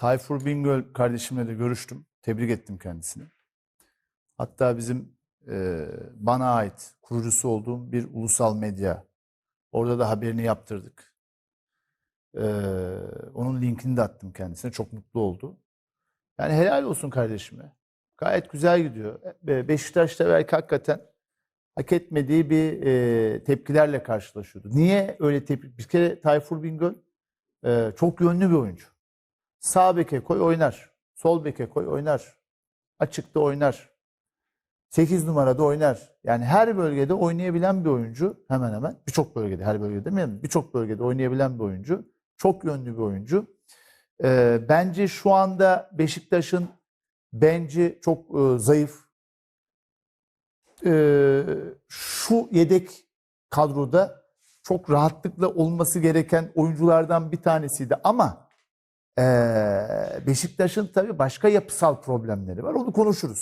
Tayfur Bingöl kardeşimle de görüştüm. Tebrik ettim kendisini. Hatta bizim e, bana ait kurucusu olduğum bir ulusal medya. Orada da haberini yaptırdık. E, onun linkini de attım kendisine. Çok mutlu oldu. Yani helal olsun kardeşime. Gayet güzel gidiyor. Be- Beşiktaş'ta belki hakikaten hak etmediği bir e, tepkilerle karşılaşıyordu. Niye öyle tepki? Bir kere Tayfur Bingöl e, çok yönlü bir oyuncu. Sağ beke koy oynar. Sol beke koy oynar. Açıkta oynar. 8 numarada oynar. Yani her bölgede oynayabilen bir oyuncu hemen hemen. Birçok bölgede, her bölgede demeyelim. Birçok bölgede oynayabilen bir oyuncu. Çok yönlü bir oyuncu. Ee, bence şu anda Beşiktaş'ın bence çok e, zayıf. Ee, şu yedek kadroda çok rahatlıkla olması gereken oyunculardan bir tanesiydi. Ama Beşiktaş'ın tabii başka yapısal problemleri var. Onu konuşuruz.